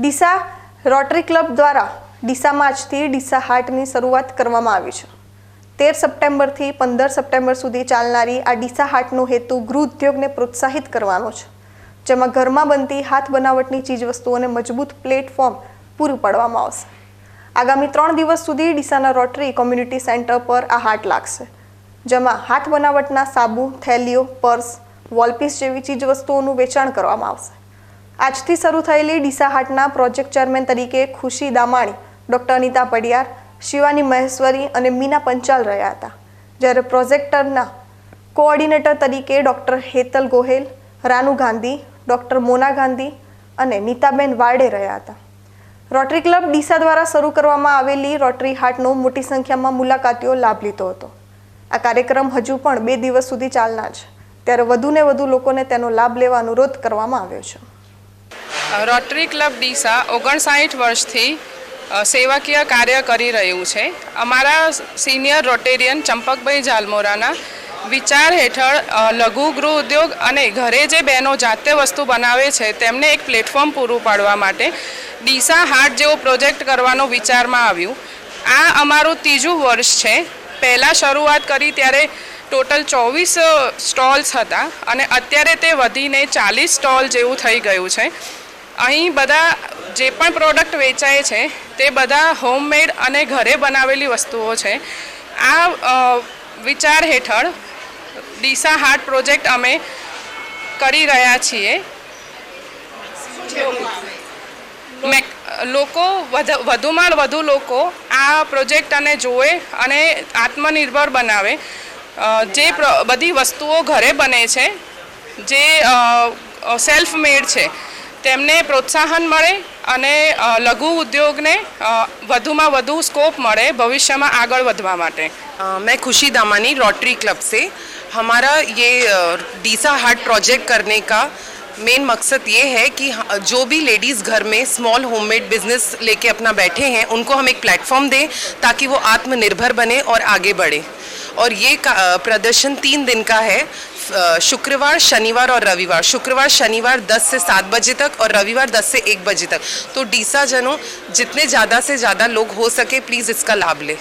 Deesa rotary club દ્વારા ડીસામાં આજથી ડીસા હાટની શરૂઆત કરવામાં આવી છે. તેર સપ્ટેમ્બરથી પંદર સપ્ટેમ્બર સુધી ચાલનારી આ ડીસા હાટનો હેતુ ગૃહ ઉદ્યોગને પ્રોત્સાહિત કરવાનો છે, જેમાં ઘરમાં બનતી હાથ બનાવટની ચીજવસ્તુઓને મજબૂત પ્લેટફોર્મ પૂરું પાડવામાં આવશે. આગામી ત્રણ દિવસ સુધી ડીસાના રોટરી કોમ્યુનિટી સેન્ટર પર આ હાટ લાગશે, જેમાં હાથ બનાવટના સાબુ, થેલીઓ, પર્સ, વોલપીસ જેવી ચીજવસ્તુઓનું વેચાણ કરવામાં આવશે. આજથી શરૂ થયેલી ડીસાહાટના પ્રોજેક્ટ ચેરમેન તરીકે ખુશી દામાણી, ડૉક્ટર અનિતા પડિયાર, શિવાની મહેશ્વરી અને મીના પંચાલ રહ્યા હતા. જ્યારે પ્રોજેક્ટરના કોઓર્ડિનેટર તરીકે ડૉક્ટર હેતલ ગોહેલ, રાનુ ગાંધી, ડૉક્ટર મોના ગાંધી અને નીતાબેન વાડે રહ્યા હતા. રોટરી ક્લબ ડીસા દ્વારા શરૂ કરવામાં આવેલી રોટરી હાટનો મોટી સંખ્યામાં મુલાકાતીઓ લાભ લીધો હતો. આ કાર્યક્રમ હજુ પણ બે દિવસ સુધી ચાલનાર છે. ત્યારે વધુને વધુ લોકોને તેનો લાભ લેવા અનુરોધ કરવામાં આવ્યો છે. રોટરી ક્લબ ડીસા ઓગણસાઠ વર્ષથી સેવાકીય કાર્ય કરી રહ્યું છે. અમારા સિનિયર રોટેરિયન ચંપકભાઈ ઝાલમોરાના વિચાર હેઠળ લઘુ ગૃહ ઉદ્યોગ અને ઘરે જે બહેનો જાતે વસ્તુ બનાવે છે, તેમને એક પ્લેટફોર્મ પૂરું પાડવા માટે ડીસા હાટ જેવો પ્રોજેક્ટ કરવાનો વિચારમાં આવ્યું. આ અમારું ત્રીજું વર્ષ છે. પહેલાં શરૂઆત કરી ત્યારે ટોટલ ચોવીસ સ્ટોલ્સ હતા અને અત્યારે તે વધીને ચાલીસ સ્ટોલ જેવું થઈ ગયું છે. અહીં બધા જે પણ પ્રોડક્ટ વેચાય છે, તે બધા હોમમેડ અને ઘરે બનાવેલી વસ્તુઓ છે. આ વિચાર હેઠળ ડીસા હાર્ટ પ્રોજેક્ટ અમે કરી રહ્યા છીએ. લોકો વધ- વધુમાં વધુ લોકો આ પ્રોજેક્ટ અને જોવે અને આત્મનિર્ભર બનાવે. જે બધી વસ્તુઓ ઘરે બને છે, જે સેલ્ફ મેડ છે. તેમને પ્રોત્સાહન મળે અને અ, લઘુ ઉદ્યોગને અ, વધુમાં વધુ સ્કોપ મળે ભવિષ્યમાં આગળ વધવા માટે अ, मैं खुशी दामानी रोटरी क्लब से हमारा ये अ, डीसा हार्ट प्रोजेक्ट करने का मेन मकसद ये है कि ह- जो भी लेडीज़ घर में स्मॉल होममेड बिजनेस लेके अपना बैठे हैं उनको हम एक प्लेटफॉर्म दें ताकि वो आत्मनिर्भर बने और आगे बढ़े और ये का- अ, प्रदर्शन तीन दिन का है अ, शुक्रवार, शनिवार और रविवार। शुक्रवार, शनिवार 10 से 7 बजे तक और रविवार 10 से 1 बजे तक। तो डीसा जनों, जितने ज़्यादा से ज़्यादा लोग हो सके प्लीज़ इसका लाभ लें।